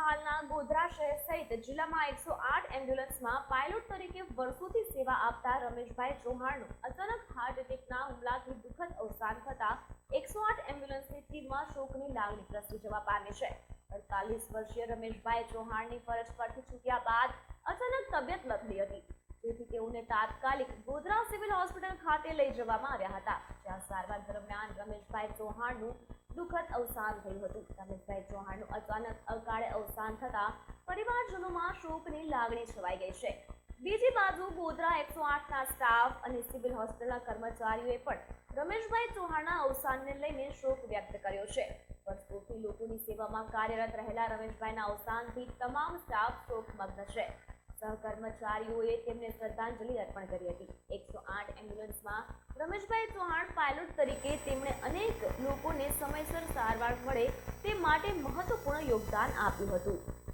પંચમહાલના ગોધરા શહેર સહિત જિલ્લામાં એકસો આઠ એમ્બ્યુલન્સમાં પાયલોટ તરીકે વર્ષોથી સેવા આપતા રમેશભાઈ ચૌહાણનું અચાનક હાર્ટ એટેકના હુમલાથી દુઃખદ અવસાન થતા એકસો આઠ એમ્બ્યુલન્સની ટીમમાં શોકની લાગણી પ્રસરી જવા પામી છે. અડતાલીસ વર્ષીય રમેશભાઈ ચૌહાણની ફરજ પરથી છૂટ્યા બાદ અચાનક તબિયત લથડી હતી. જેથી તેઓને તાત્કાલિક ગોધરા સિવિલ હોસ્પિટલ ખાતે લઈ જવામાં આવ્યા હતા. જ્યાં સારવાર દરમિયાન રમેશભાઈ ચૌહાણનું દુઃખદ અવસાન થયું હતું. રમેશભાઈ ચૌહાણનું અચાનક અકાળે અવસાન થતા પરિવારજનોમાં શોકની લાગણી છવાઈ ગઈ છે. બીજી બાજુ ગોધરા એકસો આઠના સ્ટાફ અને સિવિલ હોસ્પિટલના કર્મચારીઓએ પણ રમેશભાઈ ચૌહાણના અવસાનને લઈને શોક વ્યક્ત કર્યો છે. વર્ષોથી લોકોની સેવામાં કાર્યરત રહેલા રમેશભાઈના અવસાનથી તમામ સ્ટાફ શોકમગ્ન છે. સહકર્મચારીઓએ તેમને શ્રદ્ધાંજલિ અર્પણ કરી હતી. એકસો આઠ એમ્બ્યુલન્સમાં રમેશભાઈ ચૌહાણ પાયલોટ તરીકે તેમણે અનેક લોકોને સમયસર સારવાર મળે તે માટે મહત્વપૂર્ણ યોગદાન આપ્યું હતું.